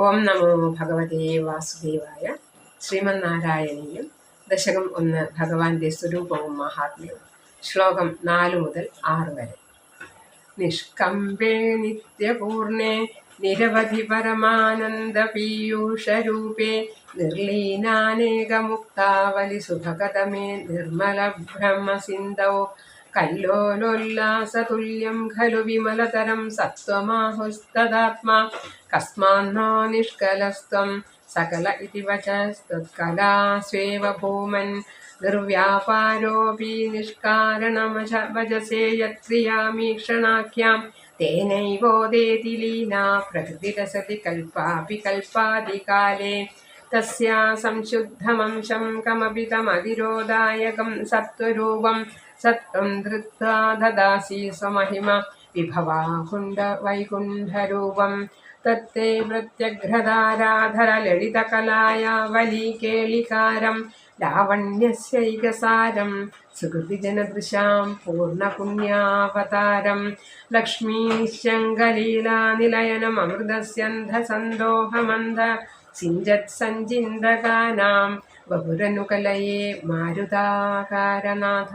ഓം നമോ ഭഗവതേ വാസുദേവായ ശ്രീമന്നാരായണീയം. ദശകം ഒന്ന് ഭഗവാന്റെ സ്വരൂപവും മഹാത്മ്യവും. ശ്ലോകം നാലു മുതൽ ആറ് വരെ. നിഷ്കമ്പേ നിത്യപൂർണേ നിരവധി പരമാനന്ദ പീയൂഷരൂപേ നിർലീനാനേകമുക്താവലി സുഭഗതമേ നിർമ്മല ബ്രഹ്മസിന്ധോ കല്ലോലോല്ലാസതുല്യം ഖലു വിമലതരം സത്വമാഹുസ്തദാത്മാ कस्मान्नो निष्कलस्त्वं सकल इति वचस्तत्कला स्वेव भूमन् दुर्व्यापारोऽपि निष्कारणमजसे यत्क्रियामीक्षणाख्यां तेनैवोदेति लीना प्रकृतिरसति कल्पापि कल्पादिकाले तस्या संशुद्धमंशं कमपि तमधिरोधायकं सत्त्वरूपं सत्त्वं धृत्वा ददासि स्वमहिमा വിഭവാകുണ്ഡ വൈകുണ്ഠരൂപം തത്തേ പ്രത്യഘ്രതാരാധര കേളികാരം ലാവണ്യസ്യൈകസാരം സുഹൃതിജനദൃശാം പൂർണപുണ്യാവതാരം ലക്ഷ്മീശങ്കലീലാനിലയനമൃതസ്യന്ധസന്തോഹമന്ധ സിഞ്ചത് സഞ്ചിന്തകാനാം ബഹുരനുകലയേ മാരുതാകാരനാഥ